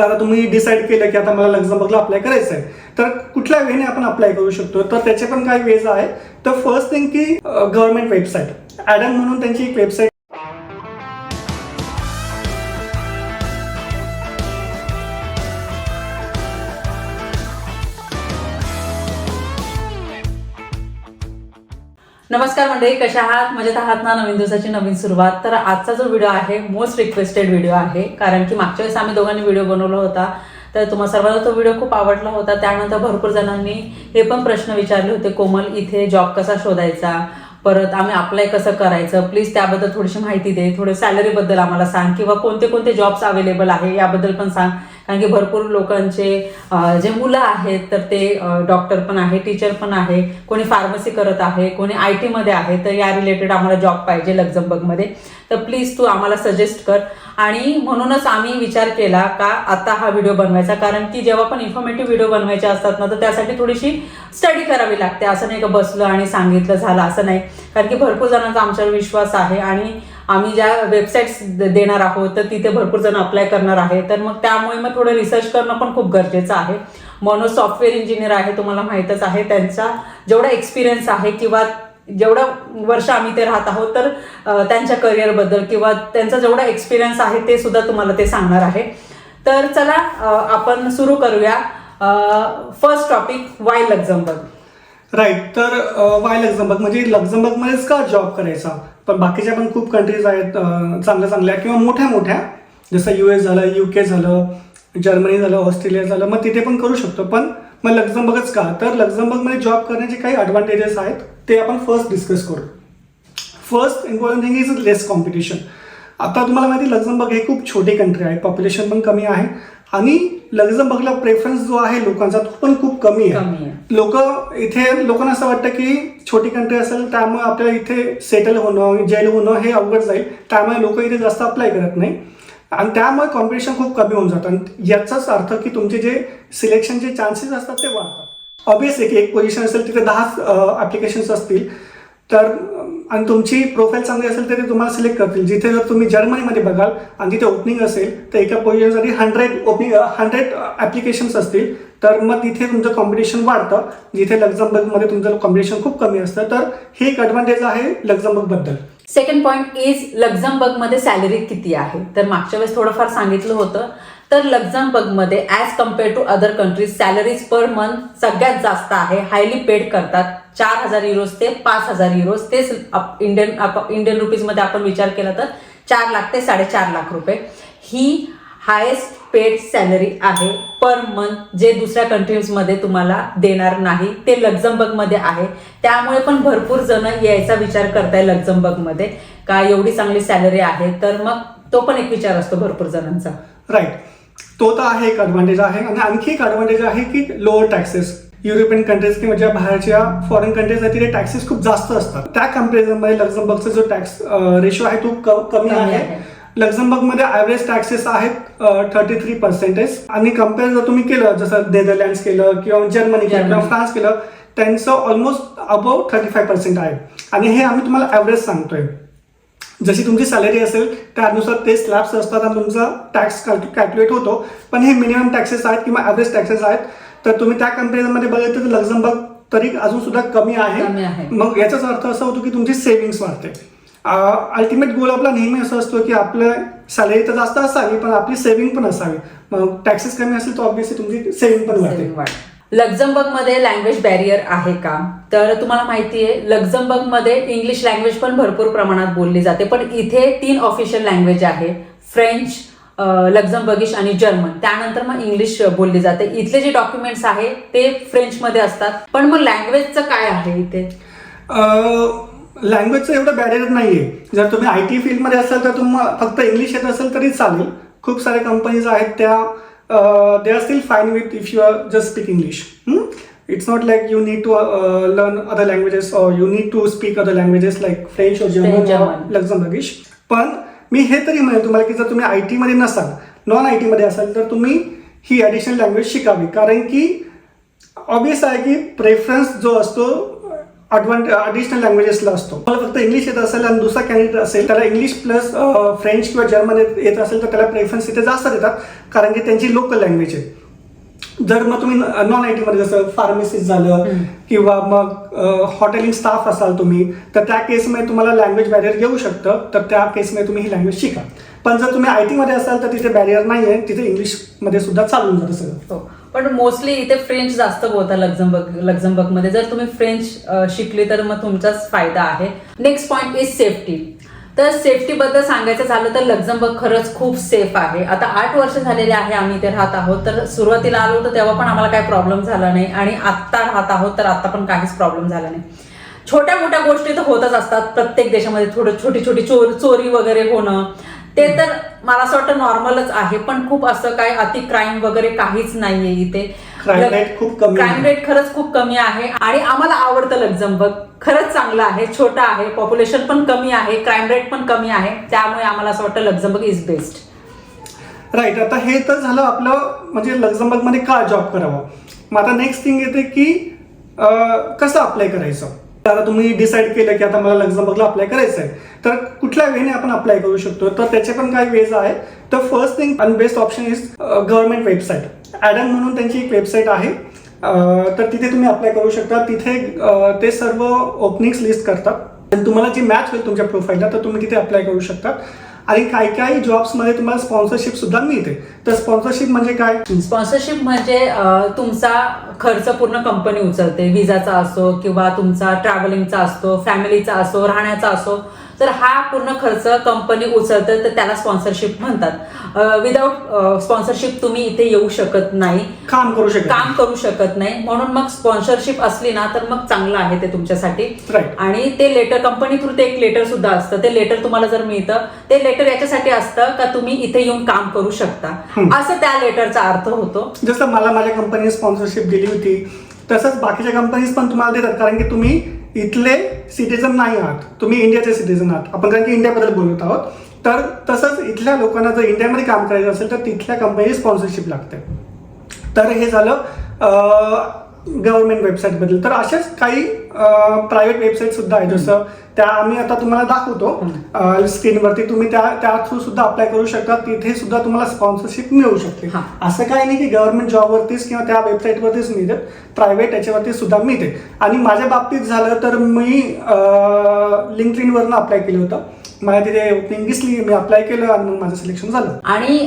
आता तुम्ही डिसाईड केलं की आता मला लक्झमबर्गला अप्लाय करायचं आहे तर कुठल्या वेने आपण अप्लाय करू शकतो? तर त्याचे पण काही वेज आहे तर फर्स्ट थिंग की गव्हर्नमेंट वेबसाईट ॲडम म्हणून त्यांची एक वेबसाईट नमस्कार मंडळी कशा आहात? मजेत आहात ना? नवीन दिवसाची नवीन सुरुवात. तर आजचा जो व्हिडिओ आहे मोस्ट रिक्वेस्टेड व्हिडिओ आहे. कारण की मागच्या वेळेस आम्ही दोघांनी व्हिडिओ बनवला होता. तर तुम्हाला सर्वांना तो व्हिडिओ खूप आवडला होता. त्यानंतर भरपूर जणांनी हे पण प्रश्न विचारले होते कोमल इथे जॉब कसा शोधायचा? परत आम्ही अप्लाय कसं करायचं? प्लीज त्याबद्दल थोडीशी माहिती दे. थोडं सॅलरीबद्दल आम्हाला सांग. किंवा कोणते कोणते जॉब्स अवेलेबल आहे याबद्दल पण सांग. कारण की भरपूर लोकांचे जे मुलं आहेत तर ते डॉक्टर पण आहे टीचर पण आहे कोणी फार्मसी करत आहे कोणी आय टीमध्ये आहे तर या रिलेटेड आम्हाला जॉब पाहिजे लक्झमबर्गमध्ये. तर प्लीज तू आम्हाला सजेस्ट कर. आणि म्हणूनच आम्ही विचार केला का आता हा व्हिडिओ बनवायचा कारण की जेव्हा पण इन्फॉर्मेटिव्ह व्हिडिओ बनवायचे असतात ना तर त्यासाठी थोडीशी स्टडी करावी लागते. असं नाही का बसलं आणि सांगितलं झालं असं नाही. कारण की भरपूर जणांचा आमच्यावर विश्वास आहे आणि आम्ही ज्या वेबसाईट्स देणार आहोत तर तिथे भरपूर जण अप्लाय करणार आहे. तर मग त्यामुळे मग थोडं रिसर्च करणं पण खूप गरजेचं आहे. म्हणून सॉफ्टवेअर इंजिनियर आहे तुम्हाला माहीतच आहे त्यांचा जेवढा एक्सपिरियन्स आहे किंवा जेवढं वर्ष आम्ही ते राहत आहोत तर त्यांच्या करिअरबद्दल किंवा त्यांचा जेवढा एक्सपिरियन्स आहे ते सुद्धा तुम्हाला ते सांगणार आहे. तर चला आपण सुरू करूया. First topic why Luxembourg right तर वाय लक्झमबर्ग म्हणजे लक्झमबर्गमध्येच का जॉब करायचा? पण बाकीच्या पण खूप कंट्रीज आहेत चांगल्या चांगल्या किंवा मोठ्या मोठ्या. जसं यू एस झालं यू के झालं जर्मनी झालं ऑस्ट्रेलिया झालं मग तिथे पण करू शकतो. पण मग लक्झमबर्गच का? तर लक्झमबर्गमध्ये जॉब करण्याचे काही ॲडव्हान्टेजेस आहेत ते आपण फर्स्ट डिस्कस करू. First important thing is less competition आता तुम्हाला माहिती लक्झमबर्ग हे खूप छोटी कंट्री आहे पॉप्युलेशन पण कमी आहे. आणि लक्झमबर्गला प्रेफरन्स जो आहे लोकांचा तो पण खूप कमी आहे. लोक इथे लोकांना असं वाटतं की छोटी कंट्री असेल त्यामुळे आपल्याला इथे सेटल होणं जेल होणं हे अवघड जाईल. त्यामुळे लोक इथे जास्त अप्लाय करत नाही. आणि त्यामुळे कॉम्पिटिशन खूप कमी होऊन जातं. आणि याचाच अर्थ की तुमचे जे सिलेक्शनचे चान्सेस असतात ते वाढतात. ऑब्वियसली की एक पोझिशन असेल तिथे दहा ॲप्लिकेशन्स असतील. तर आणि तुमची प्रोफाईल चांगली असेल तर ते तुम्हाला सिलेक्ट करतील. जिथे जर तुम्ही जर्मनीमध्ये बघाल आणि तिथे ओपनिंग असेल तर एका पोझिशनसाठी हंड्रेड ओपनिंग हंड्रेड ॲप्लिकेशन्स असतील. तर मग तिथे तुमचं कॉम्पिटिशन वाढतं. जिथे लक्झमबर्गमध्ये तुमचं कॉम्पिटिशन खूप कमी असतं. तर हे एक ॲडव्हान्टेज आहे लक्झमबर्गबद्दल. सेकंड पॉईंट इज लक्झमबर्गमध्ये सॅलरी किती आहे? तर मागच्या वेळेस थोडंफार सांगितलं होतं. तर लक्झमबर्गमध्ये as compare to other countries salaries per month सगळ्यात जास्त आहे. हायली पेड करतात. चार हजार युरोज ते पाच हजार युरोज तेच इंडियन इंडियन रुपीजमध्ये आपण विचार केला तर चार लाख ते साडेचार लाख रुपये. ही हायेस्ट पेड सॅलरी आहे पर मंथ जे दुसऱ्या कंट्रीजमध्ये तुम्हाला देणार नाही. ते लक्झमबर्गमध्ये आहे. त्यामुळे पण भरपूर जण यायचा विचार करताय लक्झमबर्गमध्ये का एवढी चांगली सॅलरी आहे तर मग तो पण एक विचार असतो भरपूर जणांचा. राईट तो तर आहे एक ॲडव्हान्टेज आहे. आणि आणखी एक ॲडव्हान्टेज आहे की लोअर टॅक्सेस युरोपियन कंट्रीज किंवा ज्या बाहेरच्या फॉरेन कंट्रीज आहेत तिथे टॅक्सेस खूप जास्त असतात. त्या कम्पॅरिझनमध्ये लक्झमबर्गचा जो टॅक्स रेशो आहे तो कमी आहे. लक्झमबर्गमध्ये ॲव्हरेज टॅक्सेस आहेत थर्टी थ्री पर्सेंटेज आणि कंपेअर जर तुम्ही केलं जसं नेदरलँड्स केलं किंवा जर्मनी केलं किंवा. फ्रान्स केलं त्यांचं almost above thirty five percent आहे. आणि हे आम्ही तुम्हाला ॲव्हरेज सांगतोय. जशी तुमची सॅलरी असेल त्यानुसार ते स्लॅब्स असतात आणि तुमचा टॅक्स कॅल्क्युलेट होतो. पण हे मिनिमम टॅक्सेस आहेत किंवा ॲव्हरेज टॅक्सेस आहेत. तर तुम्ही त्या कम्पॅरिझनमध्ये बघितलं तर लक्झमबर्ग तरी अजून सुद्धा कमी कमी आहे. आहे. मग याचाच अर्थ असा होतो की तुमची सेव्हिंग्स वाढते. अल्टिमेट गोल आपला नेहमी असं असतो की आपलं सॅलरी तर जास्त असावी पण आपली सेव्हिंग पण असावी. मग टॅक्सेस कमी असेल तर ऑब्व्हियसली तुमची सेव्हिंग पण वाढते. लक्झमबर्गमध्ये लँग्वेज बॅरियर आहे का? तर तुम्हाला माहिती आहे लक्झमबर्गमध्ये इंग्लिश लँग्वेज पण भरपूर प्रमाणात बोलली जाते. पण इथे तीन ऑफिशियल लँग्वेज आहे फ्रेंच लक्झमबर्गिश आणि जर्मन. त्यानंतर मग इंग्लिश बोलली जाते. इथले जे डॉक्युमेंट्स आहे ते फ्रेंचमध्ये असतात. पण मग लँग्वेजचं काय आहे इथे? लँग्वेजचं एवढं बॅरियर नाही आहे जर तुम्ही आय टी फील्डमध्ये असाल तर तुम्हाला फक्त इंग्लिश येत असेल तरी चालेल. खूप साऱ्या कंपनीज आहेत त्या. They are still fine with if you are just speak English it's not like you need to learn other languages or you need to speak other languages like French और German. Luxembourgish. पण मी हे तरी म्हणेन तुम्हाला की जर तुम्ही आय टीमध्ये नसाल नॉन आय टीमध्ये असाल तर तुम्ही ही ॲडिशनल लँग्वेज शिकावी. कारण की ऑबियस आहे की प्रेफरन्स जो असतो ॲडव्हान्ट ॲडिशनल लँग्वेजेसला असतो. मला फक्त इंग्लिश येत असेल आणि दुसरा कॅन्डिडेट असेल त्याला इंग्लिश प्लस फ्रेंच किंवा जर्मन येत येत असेल तर त्याला प्रेफरन्स इथे जास्त देतात कारण की त्यांची लोकल लँग्वेज आहे. जर मग तुम्ही नॉन आय टीमध्ये जसं फार्मसिस्ट झालं. किंवा मग हॉटेलिंग स्टाफ असाल तुम्ही तर त्या केसमध्ये तुम्हाला लँग्वेज बॅरियर येऊ शकतं. तर त्या केसमध्ये तुम्ही ही लँग्वेज शिका. पण जर तुम्ही आय टीमध्ये असाल तर तिथे बॅरियर नाही आहे तिथे इंग्लिशमध्ये सुद्धा चालून जातं सगळं. हो. पण मोस्टली इथे फ्रेंच जास्त बोलतात लक्झमबर्ग लक्झमबर्गमध्ये. जर तुम्ही फ्रेंच शिकली तर मग तुमचाच फायदा आहे. नेक्स्ट पॉईंट इज सेफ्टी तर सेफ्टीबद्दल सांगायचं झालं तर लक्झमबर्ग खरंच खूप सेफ आहे. आता आठ वर्ष झालेले आहे आम्ही इथे राहत आहोत. तर सुरुवातीला आलो होतो तेव्हा पण आम्हाला काही प्रॉब्लेम झाला नाही. आणि आत्ता राहत आहोत तर आत्ता पण काहीच प्रॉब्लेम झाला नाही. छोट्या मोठ्या गोष्टी तर होतच असतात. प्रत्येक देशामध्ये थोडं छोटी छोटी चोर चोरी वगैरे होणं. ते तर मला असं वाटतं नॉर्मलच आहे. पण खूप असं काय अति क्राईम वगैरे काहीच नाहीये इथे. Crime rate खूप कमी क्राईम. रेट खरंच खूप कमी आहे. आणि आम्हाला आवडतं लक्झमबर्ग. खरंच चांगलं आहे छोटं आहे पॉप्युलेशन पण कमी आहे क्राईम रेट पण कमी आहे त्यामुळे आम्हाला असं वाटतं लक्झमबर्ग इज बेस्ट राईट आता हे तर झालं आपलं म्हणजे लक्झमबर्गमध्ये का जॉब करावा? मग आता नेक्स्ट थिंग येते की कसं अप्लाय करायचं? तर आता तुम्ही डिसाईड केलं की आता मला लक्झमबर्गला अप्लाय करायचं आहे तर कुठल्या वेने आपण अप्लाय करू शकतो? तर त्याचे पण काही वेज आहे तर फर्स्ट थिंग आणि best option is government website ADEM म्हणून त्यांची एक वेबसाईट आहे. तर तिथे तुम्ही अप्लाय करू शकता. तिथे ते सर्व ओपनिंग्स लिस्ट करतात. आणि तुम्हाला जी मॅच होईल तुमच्या प्रोफाईलला तर तुम्ही तिथे अप्लाय करू शकता. आणि काही काही जॉब्समध्ये तुम्हाला स्पॉन्सरशिप सुद्धा मिळते. तर स्पॉन्सरशिप म्हणजे काय? स्पॉन्सरशिप म्हणजे तुमचा खर्च पूर्ण कंपनी उचलते. विजाचा असो किंवा तुमचा ट्रॅव्हलिंगचा असतो फॅमिलीचा असो राहण्याचा असो. तर हा पूर्ण खर्च कंपनी उचलते तर त्याला स्पॉन्सरशिप म्हणतात. विदाऊट स्पॉन्सरशिप तुम्ही इथे येऊ शकत नाही. काम करू शकता काम करू शकत नाही. म्हणून मग स्पॉन्सरशिप असली ना तर मग चांगलं आहे ते तुमच्यासाठी. आणि ते लेटर कंपनी थ्रू ते एक लेटर सुद्धा असतं. ते लेटर तुम्हाला जर मिळतं ते लेटर याच्यासाठी असतं का तुम्ही इथे येऊन काम करू शकता. असं त्या लेटरचा अर्थ होतो. जसं मला माझ्या कंपनीने स्पॉन्सरशिप दिली होती तसंच बाकीच्या कंपनीज पण तुम्हाला देतात कारण की तुम्ही इथले सिटीजन नाही आहात. तुम्ही इंडियाचे सिटीजन आहात. आपण कारण की इंडियाबद्दल बोलत आहोत. तर तसंच इथल्या लोकांना जर इंडियामध्ये काम करायचं असेल तर तिथल्या कंपनी स्पॉन्सरशिप लागते. तर हे झालं गव्हर्नमेंट वेबसाईटबद्दल तर अशाच काही प्रायव्हेट वेबसाईट सुद्धा आहे. जसं त्या आम्ही आता तुम्हाला दाखवतो. स्क्रीनवरती तुम्ही त्या त्या थ्रू सुद्धा अप्लाय करू शकता. तिथे सुद्धा तुम्हाला स्पॉन्सरशिप मिळू शकते. असं काही नाही की गव्हर्नमेंट जॉबवरतीच किंवा त्या वेबसाईटवरतीच मिळते. प्रायव्हेट याच्यावरती सुद्धा मिळते. आणि माझ्या बाबतीत झालं तर मी लिंकलिनवरनं अप्लाय केलं होतं. मला तिथे ओपनिंग दिसली मी अप्लाय केलं आणि मग माझं सिलेक्शन झालं. आणि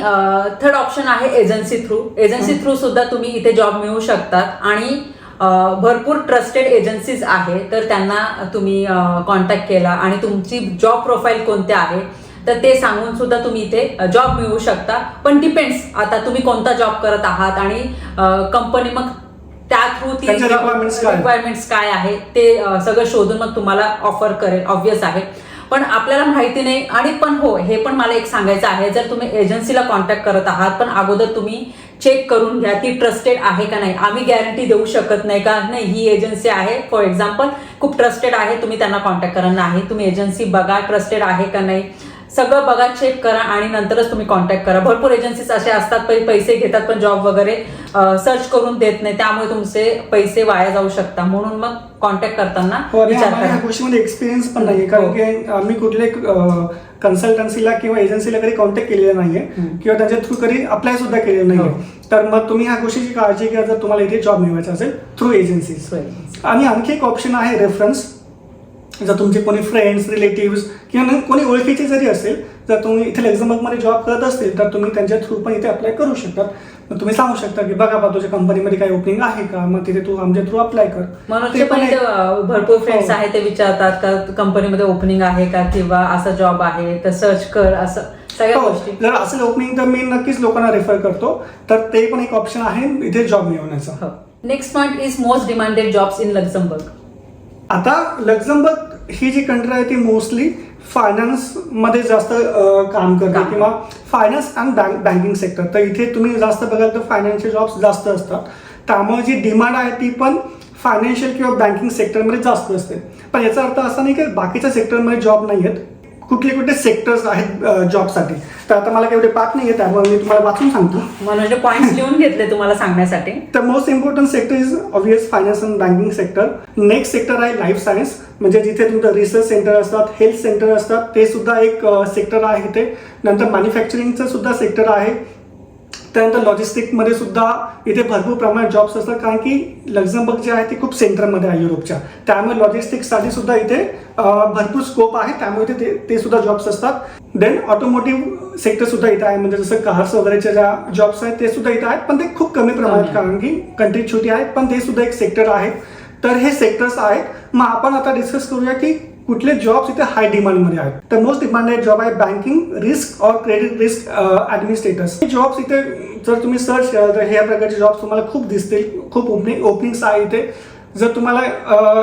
थर्ड ऑप्शन आहे एजन्सी थ्रू एजन्सी थ्रू सुद्धा तुम्ही इथे जॉब मिळवू शकतात. आणि भरपूर ट्रस्टेड एजन्सीज आहे तर त्यांना तुम्ही कॉन्टॅक्ट केला आणि तुमची जॉब प्रोफाईल कोणते आहे तर ते सांगून सुद्धा तुम्ही इथे जॉब मिळवू शकता. पण डिपेंड्स आता तुम्ही कोणता जॉब करत आहात आणि कंपनी मग त्या थ्रू ती? रिक्वायरमेंट्स काय आहे ते सगळं शोधून मग तुम्हाला ऑफर करेल. ऑब्विस आहे. पण आपल्याला माहिती नाही आणि पण हो हे पण मला एक सांगायचं आहे. जर तुम्ही एजन्सीला कॉन्टॅक्ट करत आहात पण अगोदर तुम्ही चेक करून घ्या ती ट्रस्टेड आहे का नाही. आम्ही गॅरंटी देऊ शकत नाही का? नाही ही एजन्सी आहे. फॉर एक्झाम्पल खूप ट्रस्टेड आहे तुम्ही त्यांना कॉन्टॅक्ट करा. नाही तुम्ही एजन्सी बघा ट्रस्टेड आहे का नाही. सगळं बघा चेक करा आणि नंतरच तुम्ही कॉन्टॅक्ट करा. भरपूर एजन्सीज असे असतात पैसे घेतात पण जॉब वगैरे सर्च करून देत नाही. त्यामुळे तुमचे पैसे वाया जाऊ शकता म्हणून मग कॉन्टॅक्ट करताना हो विचार करा. गोष्टीमध्ये एक्सपिरियन्स पण नाहीये. कारण हो. की आम्ही कुठले कन्सल्टन्सीला किंवा एजन्सीला कधी कॉन्टॅक्ट केलेलं नाहीये. किंवा त्यांच्या थ्रू कधी अप्लाय सुद्धा केलेलं नाहीये. हो. तर मग तुम्ही ह्या गोष्टीची काळजी घ्या. जर तुम्हाला इथे जॉब मिळवायचा असेल थ्रू एजन्सीज. आणि आणखी एक ऑप्शन आहे रेफरन्स जर तुमचे कोणी फ्रेंड्स रिलेटिव्ह किंवा कोणी ओळखीचे जरी असेल जर तुम्ही इथे लक्झमबर्गमध्ये जॉब करत असतील तर तुम्ही त्यांच्या थ्रू पण इथे अप्लाय करू शकतात मग तुम्ही सांगू शकता की बघा बा तुझ्या कंपनीमध्ये काही ओपनिंग आहे का? मग तिथे तू आमच्या थ्रू अप्लाय कर. ते पण भरपूर फ्रेंड्स हो. आहेत ते विचारतात का कंपनीमध्ये ओपनिंग आहे का किंवा असा जॉब आहे तर सर्च कर असं सगळ्या हो, गोष्टी. जर असेल ओपनिंग तर मी नक्कीच लोकांना रेफर करतो. तर ते पण एक ऑप्शन आहे इथे जॉब मिळवण्याचा. Next point is most demanded jobs in Luxembourg आता लक्झमबर्ग ही जी कंट्री आहे ती मोस्टली फायनान्समध्ये जास्त काम करते. किंवा finance and bank banking sector तर इथे तुम्ही जास्त बघाल तर फायनान्शियल जॉब्स जास्त असतात. त्यामुळे जी डिमांड आहे ती पण फायनान्शियल किंवा बँकिंग सेक्टरमध्ये जास्त असते. पण याचा अर्थ असा नाही की बाकीच्या सेक्टरमध्ये जॉब नाही आहेत कुठले कुठले सेक्टर्स आहेत जॉबसाठी तर आता मला एवढे पाठ नाही आहे त्यामुळे मी तुम्हाला वाचून सांगतो. मनोजने पॉईंट्स लिहून घेतले तुम्हाला सांगण्यासाठी. The most important sector is obvious finance and banking sector. Next sector आहे लाईफ सायन्स म्हणजे जिथे तुमचं रिसर्च सेंटर असतात हेल्थ सेंटर असतात ते सुद्धा एक सेक्टर आहे ते नंतर मॅन्युफॅक्चरिंगचं सुद्धा सेक्टर आहे. त्यानंतर लॉजिस्टिकमध्ये सुद्धा इथे भरपूर प्रमाणात जॉब्स असतात. कारण की लक्झमबर्ग जे आहे ते खूप सेंटरमध्ये आहे युरोपच्या. त्यामुळे लॉजिस्टिक्ससाठी सुद्धा इथे भरपूर स्कोप आहे. त्यामुळे इथे ते ते सुद्धा जॉब्स असतात. देन ऑटोमोटिव्ह सेक्टर सुद्धा इथे आहे. म्हणजे जसं कार्स वगैरेच्या ज्या जॉब्स आहेत ते सुद्धा इथे आहेत. पण ते खूप कमी प्रमाणात. कारण की कंट्री छोटी आहे. पण ते सुद्धा एक सेक्टर आहे. तर हे सेक्टर्स आहेत. मग आपण आता डिस्कस करूया की कुठले जॉब्स इथे हाय डिमांडमध्ये आहेत. तर मोस्ट डिमांडेड जॉब आहे बँकिंग रिस्क और क्रेडिट रिस्क ॲडमिनिस्ट्रेटर्स हे जॉब्स इथे जर तुम्ही सर्च कराल तर ह्या प्रकारचे जॉब्स तुम्हाला खूप दिसतील. खूप ओपनिंग ओपनिंग्स आहे इथे. जर तुम्हाला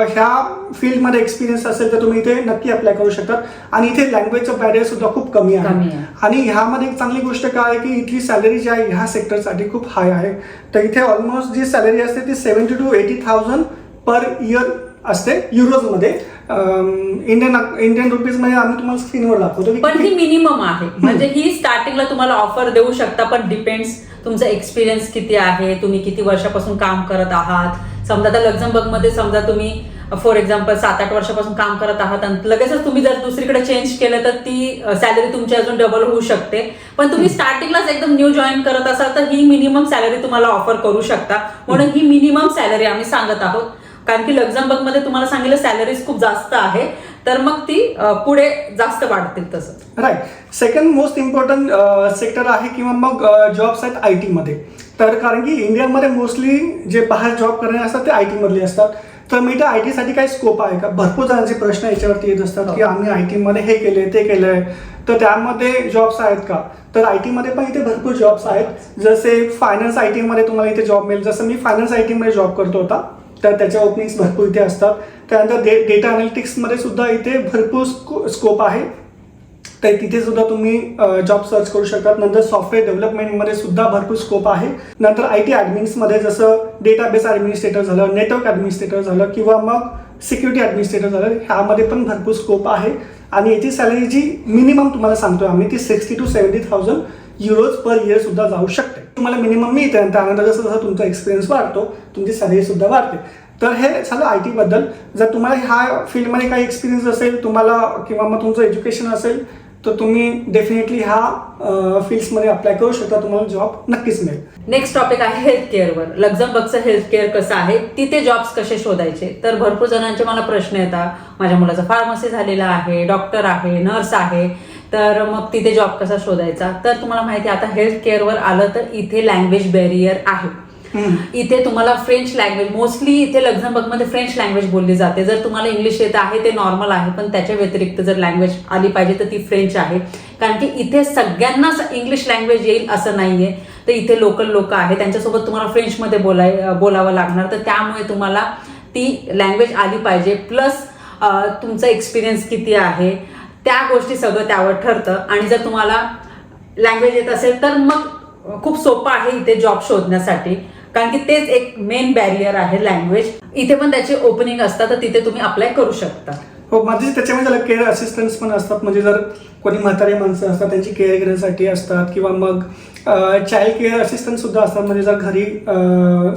ह्या फील्डमध्ये एक्सपिरियन्स असेल तर तुम्ही इथे नक्की अप्लाय करू शकतात आणि इथे लँग्वेजचं बॅरियर सुद्धा खूप कमी आहे. आणि ह्यामध्ये एक चांगली गोष्ट काय आहे की इथली सॅलरी जी आहे ह्या सेक्टरसाठी खूप हाय आहे. तर इथे ऑलमोस्ट जी सॅलरी असते ती seventy two eighty thousand per year असते युरोजमध्ये इंडियन इंडियन रुपीजमध्ये आम्ही तुम्हाला स्क्रीनवर दाखवतो. पण ही मिनिमम आहे. म्हणजे ही स्टार्टिंगला तुम्हाला ऑफर देऊ शकता पण डिपेंड्स तुमचा एक्सपिरियन्स किती आहे तुम्ही किती वर्षापासून काम करत आहात. समजा आता लक्झमबर्गमध्ये समजा तुम्ही फॉर एक्झाम्पल सात आठ वर्षापासून काम करत आहात आणि लगेचच तुम्ही जर दुसरीकडे चेंज केलं तर ती सॅलरी तुमची अजून डबल होऊ शकते. पण तुम्ही स्टार्टिंगलाच एकदम न्यू जॉईन करत असाल तर ही मिनिमम सॅलरी तुम्हाला ऑफर करू शकता. म्हणून ही मिनिमम सॅलरी आम्ही सांगत आहोत. कारण की लक्झमबर्गमध्ये तुम्हाला सांगितलं सॅलरीज खूप जास्त आहे तर मग ती पुढे जास्त वाढतील तसं. Right second most important sector आहे किंवा मग जॉब्स आहेत आय टीमध्ये तर कारण की इंडियामध्ये मोस्टली जे बाहेर जॉब करणारे असतात ते आय टीमधले असतात. तर मी त्या आय टीसाठी काही स्कोप आहे का? भरपूर जणांचे प्रश्न याच्यावरती येत असतात की आम्ही आय टीमध्ये हे केले ते केलंय. तर त्यामध्ये जॉब्स आहेत का? तर आय टीमध्ये पण इथे भरपूर जॉब्स आहेत. जसे फायनान्स आय टीमध्ये तुम्हाला इथे जॉब मिळेल. जसं मी फायनान्स आय टीमध्ये जॉब करतो होता. तर त्याच्या ओपनिंग्स भरपूर इथे असतात. त्यानंतर डे डेटा अनालिटिक्समध्ये सुद्धा इथे भरपूर स्को स्कोप आहे. तर तिथे सुद्धा तुम्ही जॉब सर्च करू शकतात. नंतर सॉफ्टवेअर डेव्हलपमेंटमध्ये सुद्धा भरपूर स्कोप आहे. नंतर आय टी ॲडमिन्समध्ये जसं डेटाबेस ॲडमिनिस्ट्रेटर झालं नेटवर्क ॲडमिनिस्ट्रेटर झालं किंवा मग सिक्युरिटी ॲडमिनिस्ट्रेटर झालं ह्यामध्ये पण भरपूर स्कोप आहे. आणि याची सॅलरी जी मिनिमम तुम्हाला सांगतो आम्ही ती sixty two seventy thousand euros per year सुद्धा जाऊ शकते. तुम्हाला मिनिमम मिळतं आणि त्यानंतर जसं जसं तुमचा एक्सपिरियन्स वाढतो तुमची सॅलरीसुद्धा वाढते. तर हे झालं आय टीबद्दल जर तुम्हाला ह्या फील्डमध्ये काही एक्सपिरियन्स असेल तुम्हाला किंवा मग तुमचं एज्युकेशन असेल तर तुम्ही डेफिनेटली ह्या फील्डमध्ये अप्लाय करू शकता. तुम्हाला जॉब नक्कीच मिळेल. नेक्स्ट टॉपिक आहे हेल्थ केअरवर लक्झमबर्गचं हेल्थ केअर कसं आहे? तिथे जॉब्स कसे शोधायचे? तर भरपूर जणांचे मला प्रश्न येतात. माझ्या मुलाचा फार्मसी झालेला आहे डॉक्टर आहे नर्स आहे. तर मग तिथे जॉब कसा शोधायचा? तर तुम्हाला माहिती आहे आता हेल्थ केअरवर आलं तर इथे लँग्वेज बॅरियर आहे. इथे तुम्हाला फ्रेंच लँग्वेज मोस्टली इथे लक्झमबर्गमध्ये फ्रेंच लँग्वेज बोलली जाते. जर तुम्हाला इंग्लिश येत आहे ते नॉर्मल आहे पण त्याच्या व्यतिरिक्त जर लँग्वेज आली पाहिजे तर ती फ्रेंच आहे. कारण की इथे सगळ्यांनाच इंग्लिश लँग्वेज येईल असं नाहीये. तर इथे लोकल लोक आहे त्यांच्यासोबत तुम्हाला फ्रेंचमध्ये बोलाय बोलावं लागणार. तर त्यामुळे तुम्हाला ती लँग्वेज आली पाहिजे. प्लस तुमचा एक्सपिरियन्स किती आहे? त्या गोष्टी सगळं त्यावर ठरतं. आणि जर तुम्हाला लँग्वेज येत असेल तर मग खूप सोपं आहे इथे जॉब शोधण्यासाठी. कारण की तेच एक मेन बॅरियर आहे लँग्वेज इथे पण त्याचे ओपनिंग असतात तर तिथे तुम्ही अप्लाय करू शकता. हो म्हणजे त्याच्यामध्ये त्याला केअर असिस्टंट्स पण असतात. म्हणजे जर कोणी म्हातारे माणसं असतात त्यांची केअर घेण्यासाठी असतात किंवा मग चाइल्ड केअर असिस्टंट सुद्धा असतात. म्हणजे जर घरी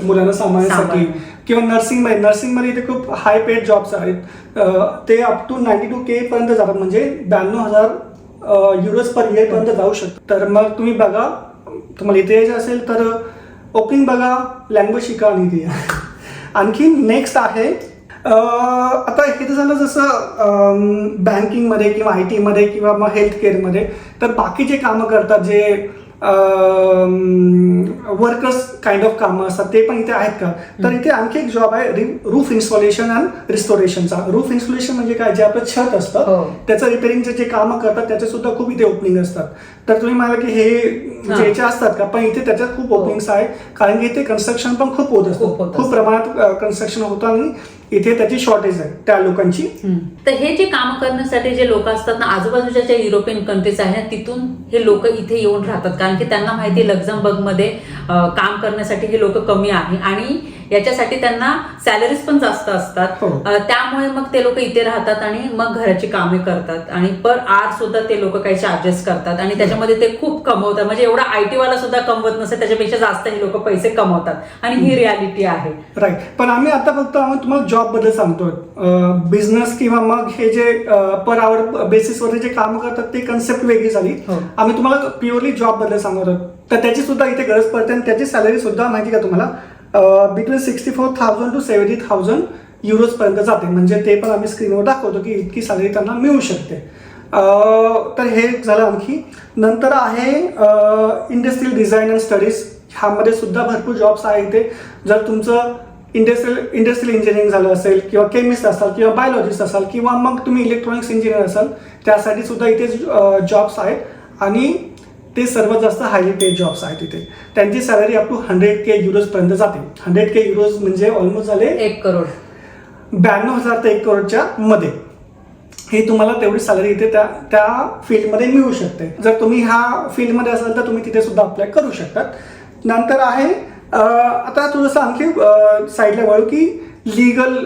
मुलांना सांभाळण्यासाठी सांभाळणं. किंवा नर्सिंगमध्ये नर्सिंगमध्ये इथे खूप हाय पेड जॉब्स आहेत. ते up to ninety two K पर्यंत जातात. म्हणजे ब्याण्णव हजार युरोज पर इयर पर्यंत जाऊ शकतात. तर मग तुम्ही बघा तुम्हाला इथे यायचं असेल तर ओपनिंग बघा लँग्वेज शिका आणि इथे. आणखी नेक्स्ट आहे आता हे तर झालं जसं बँकिंगमध्ये किंवा आय टीमध्ये किंवा मग हेल्थ केअरमध्ये तर बाकी जे कामं करतात जे Um, workers काइंड ऑफ कामं असतात ते पण इथे आहेत का? तर इथे आणखी एक जॉब आहे रूफ इन्स्टॉलेशन अँड रिस्टोरेशनचा रूफ इन्स्टॉलेशन म्हणजे काय? जे आपलं छत असतं हो. त्याचं रिपेअरिंगचे जे कामं करतात त्याचे सुद्धा खूप इथे ओपनिंग असतात. तर तुम्ही म्हणाला की हे हा. जे याचे असतात का? पण इथे त्याच्यात खूप हो. ओपनिंग्स आहे कारण की इथे कन्स्ट्रक्शन पण खूप होत असतं. खूप. प्रमाणात कन्स्ट्रक्शन होतं आणि इथे त्याची शॉर्टेज आहे त्या लोकांची. तर हे जे काम करण्यासाठी जे लोक असतात ना आजूबाजूच्या ज्या युरोपियन कंट्रीज आहेत तिथून हे लोक इथे येऊन राहतात. कारण की त्यांना माहिती लक्झमबर्गमध्ये अं, काम करण्यासाठी हे लोक कमी आहे. आणि याच्यासाठी त्यांना सॅलरीज पण जास्त असतात. हो. त्यामुळे मग ते लोक इथे राहतात आणि मग घराची कामे करतात. आणि पर आर सुद्धा ते लोक काही चार्जेस करतात. आणि त्याच्यामध्ये ते खूप कमवतात. म्हणजे एवढा आय टी वाला सुद्धा कमवत नसेल त्याच्यापेक्षा जास्त हे लोक पैसे कमवतात. आणि ही रियालिटी आहे. राईट पण आम्ही आता फक्त आम्ही तुम्हाला जॉबबद्दल सांगतोय. बिझनेस किंवा मग हे जे पर आवर बेसिसवर जे काम करतात ते कन्सेप्ट वेगळी झाली. हो. आम्ही तुम्हाला प्युअरली जॉबबद्दल सांगत आहोत तर त्याची सुद्धा इथे गरज पडते आणि त्याची सॅलरी सुद्धा माहिती का तुम्हाला? Between sixty four thousand to seventy thousand युरोजपर्यंत जाते. म्हणजे ते पण आम्ही स्क्रीनवर दाखवतो की इतकी सॅलरी त्यांना मिळू शकते. तर हे झालं आणखी. नंतर आहे इंडस्ट्रियल डिझाईन अँड स्टडीज ह्यामध्ये सुद्धा भरपूर जॉब्स आहे इथे. जर तुमचं इंडस्ट्रियल इंडस्ट्रियल इंजिनिअरिंग झालं असेल किंवा केमिस्ट असाल किंवा बायोलॉजिस्ट असाल किंवा मग तुम्ही इलेक्ट्रॉनिक्स इंजिनियर असाल त्यासाठी सुद्धा इथे जॉब्स आहेत. आणि ते सर्वात जास्त हायली पेड जॉब्स आहेत इथे. त्यांची salary up to hundred K युरोजपर्यंत जाते. हंड्रेड के युरोज म्हणजे ऑलमोस्ट झाले एक करोड ब्याण्णव हजार ते एक करोडच्या मध्ये. हे तुम्हाला तेवढी सॅलरी इथे त्या त्या फील्डमध्ये मिळू शकते. जर तुम्ही ह्या फील्डमध्ये असाल तर तुम्ही तिथे सुद्धा अप्लाय करू शकतात. नंतर आहे आता थोडंसं आणखी साईडला वळू की लिगल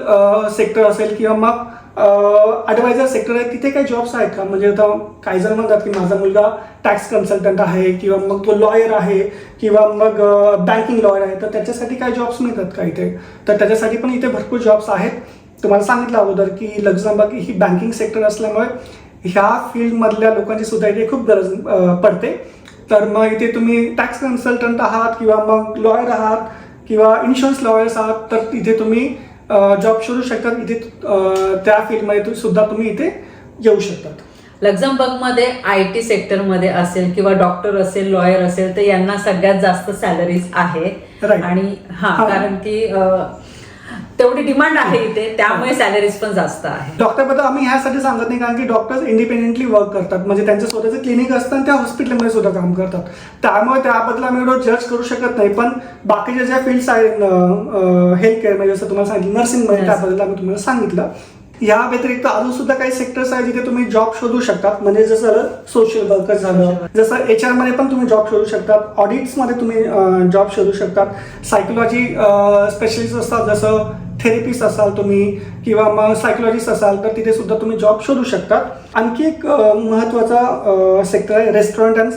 सेक्टर असेल किंवा मग ॲडवायझर सेक्टर आहे तिथे काही जॉब्स आहेत का? म्हणजे आता काही जण म्हणतात की माझा मुलगा टॅक्स कन्सल्टंट आहे किंवा मग तो लॉयर आहे किंवा मग बँकिंग लॉयर आहे. तर त्याच्यासाठी काय जॉब्स मिळतात का इथे? तर त्याच्यासाठी पण इथे भरपूर जॉब्स आहेत. तुम्हाला सांगितलं अगोदर की लक्झमबर्ग ही बँकिंग सेक्टर असल्यामुळे ह्या फील्डमधल्या लोकांची सुद्धा इथे खूप गरज पडते. तर मग इथे तुम्ही टॅक्स कन्सल्टंट आहात किंवा मग लॉयर आहात किंवा इन्शुरन्स लॉयर्स आहात तर इथे तुम्ही जॉब शोधू शकतात इथे त्या फील्डमध्ये सुद्धा तुम्ही इथे येऊ शकतात लक्झमबर्गमध्ये आय टी सेक्टरमध्ये असेल किंवा डॉक्टर असेल लॉयर असेल तर यांना सगळ्यात जास्त सॅलरीज आहे. आणि हा. कारण की तेवढी डिमांड आहे इथे त्यामुळे सॅलरीज पण जास्त आहे. डॉक्टरबद्दल आम्ही ह्यासाठी सांगत नाही कारण की डॉक्टर्स इंडिपेंडेंटली वर्क करतात. म्हणजे त्यांचं स्वतःचं क्लिनिक असतं आणि त्या हॉस्पिटलमध्ये सुद्धा काम करतात. त्यामुळे त्याबद्दल आम्ही एवढं जज करू शकत नाही पण बाकीच्या ज्या फील्ड्स आहेत हेल्थ केअरमध्ये जसं तुम्हाला सांगितलं नर्सिंगमध्ये. त्याबद्दल आम्ही तुम्हाला सांगितलं. या व्यतिरिक्त अजून सुद्धा काही सेक्टर्स आहेत जिथे तुम्ही जॉब शोधू शकतात. म्हणजे जसं सोशल वर्कर झालं जसं एच आरमध्ये पण तुम्ही जॉब शोधू शकतात. ऑडिट्समध्ये तुम्ही जॉब शोधू शकतात. सायकोलॉजी स्पेशलिस्ट असतात जसं थेरपिस्ट असाल तुम्ही किंवा मग सायकोलॉजिस्ट असाल तर तिथे सुद्धा तुम्ही जॉब शोधू शकतात आणखी एक महत्त्वाचा सेक्टर आहे रेस्टॉरंट अँड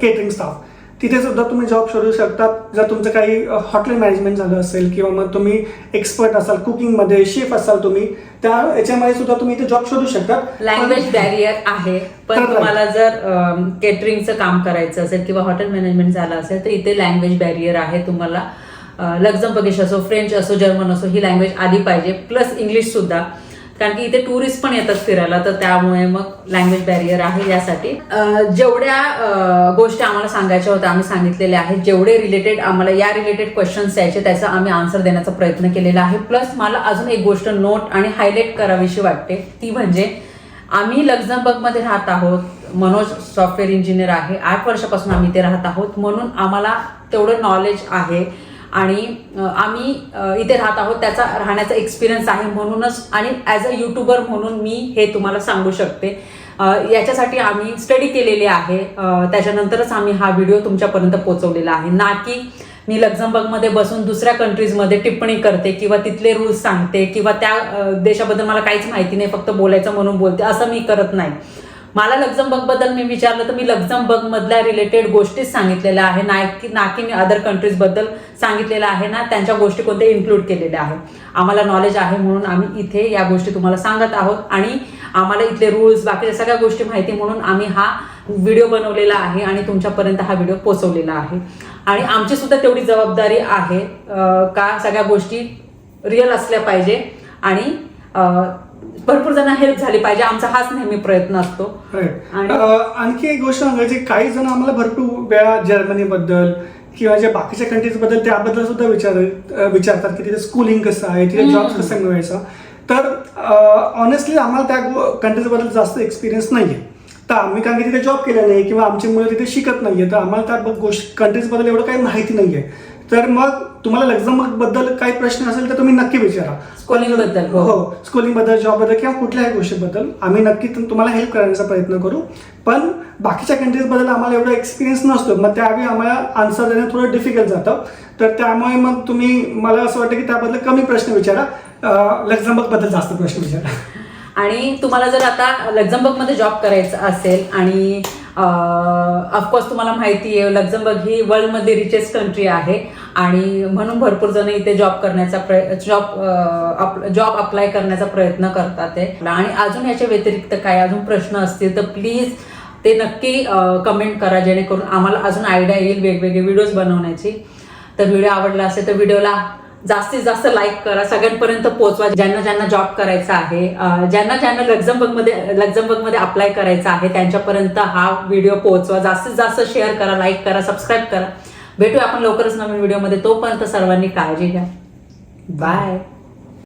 केटरिंग स्टाफ तिथे सुद्धा तुम्ही जॉब शोधू शकतात जर तुमचं काही हॉटेल मॅनेजमेंट झालं असेल किंवा मग तुम्ही एक्सपर्ट असाल कुकिंगमध्ये शेफ असाल तुम्ही त्या याच्यामध्ये सुद्धा तुम्ही इथे जॉब शोधू शकतात लँग्वेज बॅरियर आहे. पण. तुम्हाला जर केटरिंगचं काम करायचं असेल किंवा हॉटेल मॅनेजमेंट झालं असेल तर इथे लँग्वेज बॅरियर आहे तुम्हाला. लक्झमबर्गिश असो फ्रेंच असो जर्मन असो ही लँग्वेज आली पाहिजे. प्लस इंग्लिशसुद्धा कारण की इथे टुरिस्ट पण येतात फिरायला तर त्यामुळे मग लँग्वेज बॅरियर आहे यासाठी. जेवढ्या गोष्टी आम्हाला सांगायच्या होत्या आम्ही सांगितलेल्या आहेत. जेवढे रिलेटेड आम्हाला या रिलेटेड क्वेश्चन्स यायचे त्याचा आम्ही आन्सर देण्याचा प्रयत्न केलेला आहे. प्लस मला अजून एक गोष्ट नोट आणि हायलाईट करावीशी वाटते. ती म्हणजे आम्ही लक्झमबर्गमध्ये राहत आहोत. मनोज सॉफ्टवेअर इंजिनियर आहे. आठ वर्षापासून आम्ही इथे राहत आहोत. म्हणून आम्हाला तेवढं नॉलेज आहे. आणि आम्ही इथे राहत आहोत त्याचा राहण्याचा एक्सपिरियन्स आहे म्हणूनच आणि ॲज अ युट्यूबर म्हणून मी हे तुम्हाला सांगू शकते. याच्यासाठी आम्ही स्टडी केलेली आहे. त्याच्यानंतरच आम्ही हा व्हिडिओ तुमच्यापर्यंत पोहोचवलेला आहे. ना की मी लक्झमबर्गमध्ये बसून दुसऱ्या कंट्रीजमध्ये टिप्पणी करते किंवा तिथले रूल्स सांगते किंवा त्या देशाबद्दल मला काहीच माहिती नाही फक्त बोलायचं म्हणून बोलते असं मी करत नाही. मला लक्झमबर्गबद्दल मी विचारलं तर मी लक्झमबर्गमधल्या रिलेटेड गोष्टीच सांगितलेल्या आहे ना की ना की मी अदर कंट्रीजबद्दल सांगितलेलं आहे ना त्यांच्या गोष्टी कोणत्या इन्क्लूड केलेल्या आहेत. आम्हाला नॉलेज आहे म्हणून आम्ही इथे या गोष्टी तुम्हाला सांगत आहोत. आणि आम्हाला इथले रूल्स बाकीच्या सगळ्या गोष्टी माहिती म्हणून आम्ही हा व्हिडिओ बनवलेला आहे आणि तुमच्यापर्यंत हा व्हिडिओ पोचवलेला आहे. आणि आमची सुद्धा तेवढी जबाबदारी आहे का सगळ्या गोष्टी रिअल असल्या पाहिजे. आणि भरपूर जण हेल्प झाली पाहिजे. आमचा हाच नेहमी प्रयत्न असतो. आणखी एक गोष्ट सांगायची काही जण आम्हाला भरपूर वेळा जर्मनीबद्दल किंवा ज्या बाकीच्या कंट्रीजबद्दल त्याबद्दल सुद्धा विचार विचारतात की तिथे स्कूलिंग कसं आहे तिथे जॉब. कसं मिळवायचा. तर ऑनेस्टली आम्हाला त्या कंट्रीजबद्दल जास्त एक्सपिरियन्स नाहीये. तर आम्ही कारण की तिथे जॉब केला नाही किंवा आमची मुलं तिथे शिकत नाहीये तर आम्हाला त्या गोष्ट कंट्रीजबद्दल एवढं काही माहिती नाहीये. तर मग तुम्हाला लक्झमबर्गबद्दल काही प्रश्न असेल तर तुम्ही नक्की विचारा. Schooling बद्दल, हो. हो स्कूलिंगबद्दल जॉबबद्दल किंवा कुठल्याही गोष्टीबद्दल. आम्ही नक्की तुम- तुम्हाला हेल्प करण्याचा प्रयत्न करू. पण बाकीच्या कंट्रीजबद्दल आम्हाला एवढा एक्सपिरियन्स नसतो. मग त्यावेळी आम्हाला आन्सर देणं थोडं डिफिकल्ट जातं. तर त्यामुळे मग तुम्ही मला असं वाटतं की त्याबद्दल कमी प्रश्न विचारा. लक्झमबर्गबद्दल जास्त प्रश्न विचारा. आणि तुम्हाला जर आता लक्झमबर्गमध्ये जॉब करायचा असेल आणि ऑफकोर्स तुम्हाला माहिती आहे लक्झमबर्ग ही वर्ल्डमध्ये रिचेस्ट कंट्री आहे. आणि म्हणून भरपूर जण इथे जॉब करण्याचा प्रय जॉब जॉब अप्लाय करण्याचा प्रयत्न करतात आहे आणि अजून याच्या व्यतिरिक्त काय अजून प्रश्न असतील तर प्लीज ते नक्की कमेंट करा जेणेकरून आम्हाला अजून आयडिया येईल वेगवेगळे व्हिडिओज बनवण्याची. तर व्हिडिओ आवडला असेल तर व्हिडिओला जास्तीत जास्त लाईक करा. सगळ्यांपर्यंत पोहोचवा. ज्यांना ज्यांना जॉब करायचा आहे ज्यांना ज्यांना लक्झमबर्गमध्ये लक्झमबर्गमध्ये अप्लाय करायचा आहे त्यांच्यापर्यंत हा व्हिडिओ पोहोचवा. जास्तीत जास्त शेअर करा लाईक करा सबस्क्राईब करा. भेटूया आपण लवकरच नवीन व्हिडिओमध्ये तोपर्यंत सर्वांनी काळजी घ्या. बाय